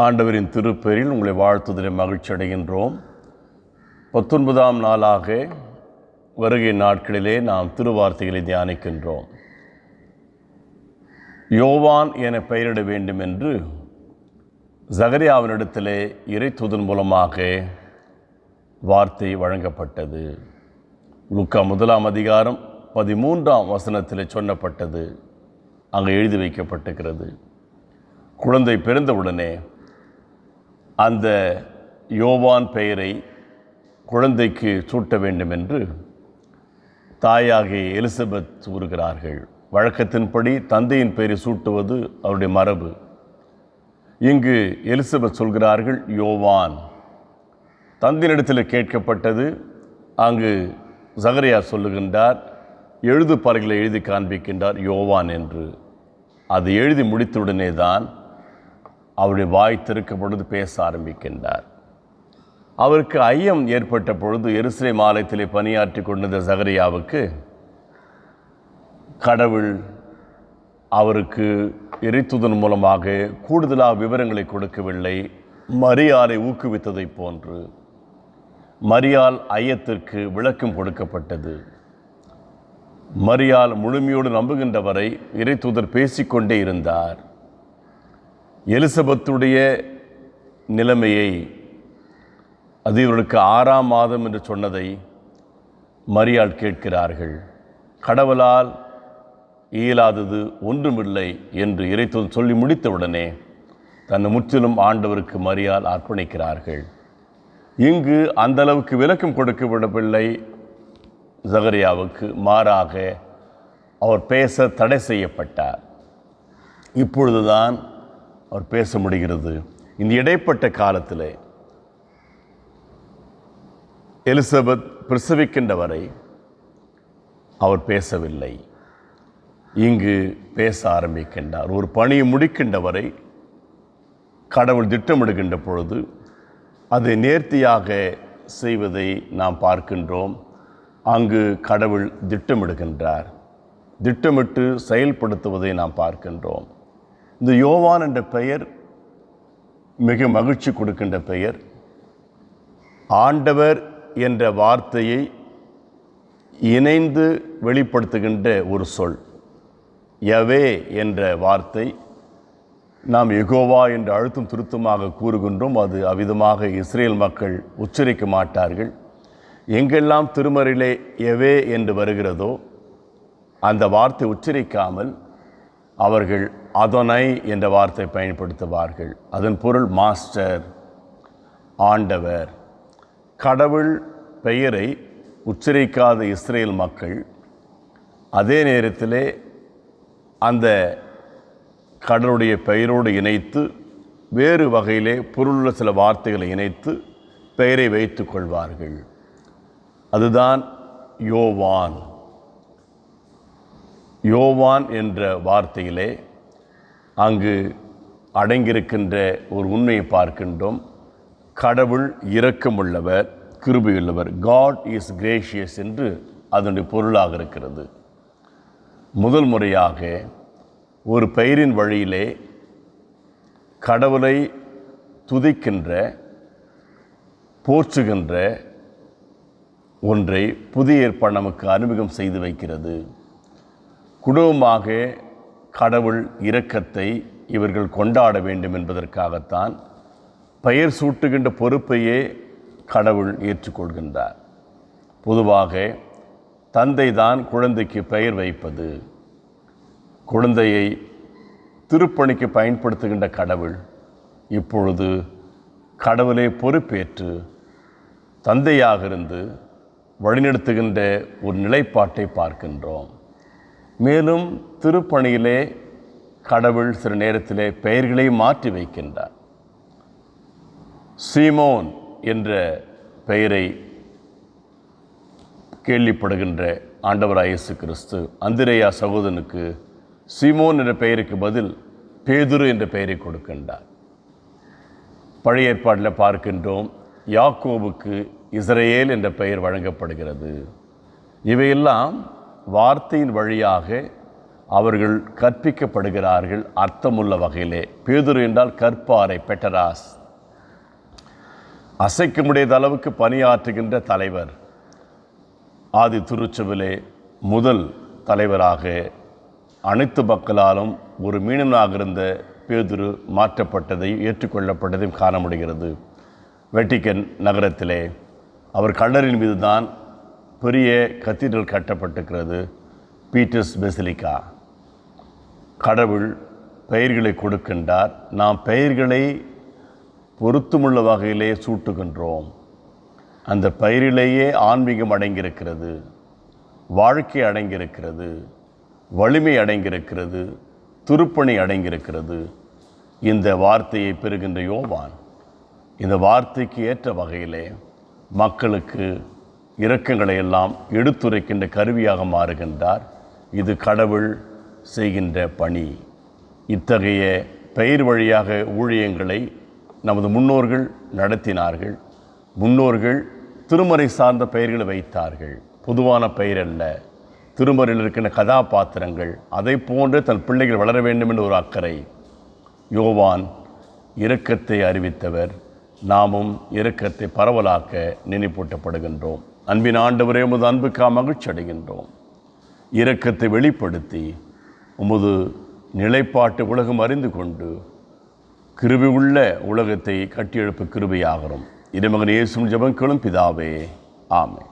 ஆண்டவரின் திருப்பெயரில் உங்களை வாழ்த்துதலை மகிழ்ச்சி அடைகின்றோம். பத்தொன்பதாம் நாளாக வருகை நாட்களிலே நாம் திருவார்த்தைகளை தியானிக்கின்றோம். யோவான் என பெயரிட வேண்டும் என்று ஜகரியாவினிடத்திலே இறைத்துதன் மூலமாக வார்த்தை வழங்கப்பட்டது. லுக்கா முதலாம் அதிகாரம் பதிமூன்றாம் வசனத்தில் சொன்னப்பட்டது அங்கே எழுதி வைக்கப்பட்டிருக்கிறது. குழந்தை பிறந்தவுடனே அந்த யோவான் பெயரை குழந்தைக்கு சூட்ட வேண்டும் என்று தாயாகிய எலிசபெத் கூறுகிறார்கள். வழக்கத்தின்படி தந்தையின் பெயரை சூட்டுவது அவருடைய மரபு. இங்கு எலிசபெத் சொல்கிறார்கள் யோவான். தந்தையினிடத்தில் கேட்கப்பட்டது அங்கு ஜகரியா சொல்லுகின்றார் எழுது பறகளை எழுதி காண்பிக்கின்றார் யோவான் என்று. அது எழுதி முடித்தவுடனே தான் அவருடைய வாய் திறக்கப்பொழுது பேச ஆரம்பிக்கின்றார். அவருக்கு ஐயம் ஏற்பட்ட பொழுது எருசலை மாலயத்திலே பணியாற்றி கொண்டிருந்த சகரியாவுக்கு கடவுள் அவருக்கு எரித்துதன் மூலமாக கூடுதலாக விவரங்களை கொடுக்கவில்லை. மரியாதை ஊக்குவித்ததைப் போன்று மரியால் ஐயத்திற்கு விளக்கம் கொடுக்கப்பட்டது. மரியால் முழுமையோடு நம்புகின்றவரை இறைத்தூதர் பேசிக்கொண்டே இருந்தார். எலிசபெத்துடைய நிலைமையை அது இவர்களுக்கு ஆறாம் மாதம் என்று சொன்னதை மரியாள் கேட்கிறார்கள். கடவுளால் இயலாதது ஒன்றுமில்லை என்று இறைத்தூதர் சொல்லி முடித்தவுடனே தன்னை முற்றிலும் ஆண்டவருக்கு மரியால் அர்ப்பணிக்கிறார்கள். இங்கு அந்த அளவுக்கு விளக்கம் கொடுக்கப்படவில்லை. ஜகரியாவுக்கு மாறாக அவர் பேச தடை செய்யப்பட்டார். இப்பொழுதுதான் அவர் பேச முடிகிறது. இந்த இடைப்பட்ட காலத்தில் எலிசபெத் பிரசவிக்கின்ற வரை அவர் பேசவில்லை. இங்கு பேச ஆரம்பிக்கின்றார். ஒரு பணியை முடிக்கின்ற வரை கடவுள் திட்டமிடுகின்ற பொழுது அதை நேர்த்தியாக செய்வதை நாம் பார்க்கின்றோம். அங்கு கடவுள் திட்டமிடுகின்றார். திட்டமிட்டு செயல்படுத்துவதை நாம் பார்க்கின்றோம். இந்த யோவான் என்ற பெயர் மிக மகிழ்ச்சி கொடுக்கின்ற பெயர். ஆண்டவர் என்ற வார்த்தையை இணைந்து வெளிப்படுத்துகின்ற ஒரு சொல். யவே என்ற வார்த்தை. நாம் எகோவா என்று அழுத்தம் திருத்தமாக கூறுகின்றோம். அது அவ்விதமாக இஸ்ரேல் மக்கள் உச்சரிக்க மாட்டார்கள். எங்கெல்லாம் திருமறையிலே எவே என்று வருகிறதோ அந்த வார்த்தை உச்சரிக்காமல் அவர்கள் அதனை என்ற வார்த்தை பயன்படுத்துவார்கள். அதன் பொருள் மாஸ்டர் ஆண்டவர். கடவுள் பெயரை உச்சரிக்காத இஸ்ரேல் மக்கள் அதே நேரத்திலே அந்த கடவுளுடைய பெயரோடு இணைத்து வேறு வகையிலே பொருளுள்ள சில வார்த்தைகளை இணைத்து பெயரை வைத்து கொள்வார்கள். அதுதான் யோவான். யோவான் என்ற வார்த்தையிலே அங்கு அடங்கியிருக்கின்ற ஒரு உண்மையை பார்க்கின்றோம். கடவுள் இரக்கமுள்ளவர் கிருபியுள்ளவர் காட் இஸ் கிரேஷியஸ் என்று அதனுடைய பொருளாக இருக்கிறது. முதல் முறையாக ஒரு பெயரின் வழியிலே கடவுளை துதிக்கின்ற போற்றுகின்ற ஒன்றை புதிய ஏற்பாடு நமக்கு அறிமுகம் செய்து வைக்கிறது. குடும்பமாக கடவுள் இரக்கத்தை இவர்கள் கொண்டாட வேண்டும் என்பதற்காகத்தான் பெயர் சூட்டுகின்ற பொறுப்பையே கடவுள் ஏற்றுக்கொள்கின்றார். பொதுவாக தந்தை தான் குழந்தைக்கு பெயர் வைப்பது. குழந்தையை திருப்பணிக்கு பயன்படுத்துகின்ற கடவுள் இப்பொழுது கடவுளை பொறுப்பேற்று தந்தையாக இருந்து வழிநடத்துகின்ற ஒரு நிலைப்பாட்டை பார்க்கின்றோம். மேலும் திருப்பணியிலே கடவுள் சில நேரத்திலே பெயர்களை மாற்றி வைக்கின்றார். சீமோன் என்ற பெயரை கேள்விப்படுகின்ற ஆண்டவராய் இயேசு கிறிஸ்து அந்திரேயா சகோதரனுக்கு சீமோன் என்ற பெயருக்கு பதில் பேதுரு என்ற பெயரை கொடுக்கின்றார். பழைய ஏற்பாட்டில் பார்க்கின்றோம் யாக்கோவுக்கு இஸ்ரேல் என்ற பெயர் வழங்கப்படுகிறது. இவையெல்லாம் வார்த்தையின் வழியாக அவர்கள் கற்பிக்கப்படுகிறார்கள் அர்த்தமுள்ள வகையிலே. பேதுரு என்றால் கற்பாரை பெட்டராஸ். அசைக்க முடியாத அளவுக்கு பணியாற்றுகின்ற தலைவர். ஆதி திருச்சபிலே முதல் தலைவராக அனைத்து மக்களாலும் ஒரு மீனனாக இருந்த பேதுரு மாற்றப்பட்டதை ஏற்றுக்கொள்ளப்பட்டதையும் காண முடிகிறது. வெட்டிக்கன் நகரத்திலே அவர் கல்லறின் மீது தான் பெரிய கத்தீட்ரல் கட்டப்பட்டிருக்கிறது பீட்டர்ஸ் பெசிலிக்கா. கடவுள் பெயர்களை கொடுக்கின்றார். நாம் பெயர்களை பொருத்தமுள்ள வகையிலே சூட்டுகின்றோம். அந்த பெயரிலேயே ஆன்மீகம் அடங்கியிருக்கிறது. வாழ்க்கை அடங்கியிருக்கிறது. வலிமை அடங்கியிருக்கிறது. துருப்பணி அடங்கியிருக்கிறது. இந்த வார்த்தையை பெறுகின்ற யோவான். இந்த வார்த்தைக்கு ஏற்ற வகையிலே மக்களுக்கு இரக்கங்களை எல்லாம் எடுத்துரைக்கின்ற கருவியாக மாறுகின்றார். இது கடவுள் செய்கின்ற பணி. இத்தகைய பெயர் வழியாக ஊழியங்களை நமது முன்னோர்கள் நடத்தினார்கள். முன்னோர்கள் திருமறை சார்ந்த பெயர்களை வைத்தார்கள். பொதுவான பெயர் அல்ல. திருமறையில் இருக்கின்ற கதாபாத்திரங்கள் அதை போன்று தன் பிள்ளைகள் வளர வேண்டும் என்ற ஒரு அக்கறை. யோவான் இரக்கத்தை அறிவித்தவர். நாமும் இரக்கத்தை பரவலாக்க நினைப்பூட்டப்படுகின்றோம். அன்பின் ஆண்டவரே உமது அன்புக்கா மகிழ்ச்சி அடைகின்றோம். இரக்கத்தை வெளிப்படுத்தி உமது நிலைப்பாட்டு உலகம் அறிந்து கொண்டு கிருபி உள்ள உலகத்தை கட்டியெழுப்பு கிருபியாகிறோம் இறைமகன் இயேசும் ஜபங்களும் பிதாவே ஆமை